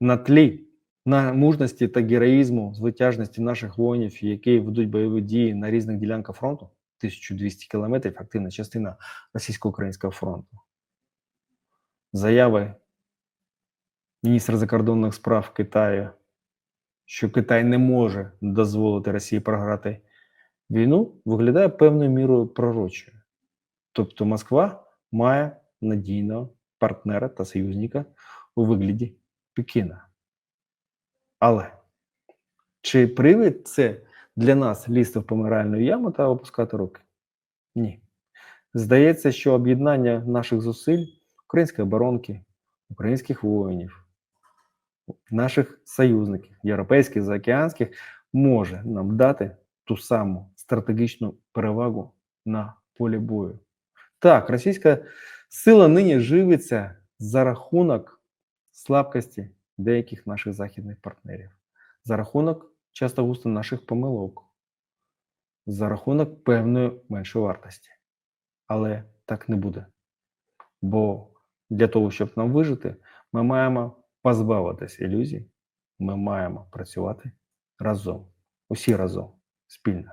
на тлі на мужності та героїзму, звитяжності наших воїнів, які ведуть бойові дії на різних ділянках фронту, 1200 кілометрів, активна частина російсько-українського фронту. Заяви міністра закордонних справ Китаю, що Китай не може дозволити Росії програти війну, виглядає певною мірою пророчою. Тобто Москва має надійного партнера та союзника у вигляді Пекіна. Але чи привід це для нас лізти в помиральну яму та опускати руки? Ні. Здається, що об'єднання наших зусиль, української оборонки, українських воїнів, наших союзників, європейських, заокеанських, може нам дати ту саму стратегічну перевагу на полі бою. Так, російська сила нині живиться за рахунок слабкості деяких наших західних партнерів, за рахунок часто густо наших помилок, за рахунок певної меншої вартості. Але так не буде. Бо для того, щоб нам вижити, ми маємо позбавитися ілюзій, ми маємо працювати разом, усі разом, спільно.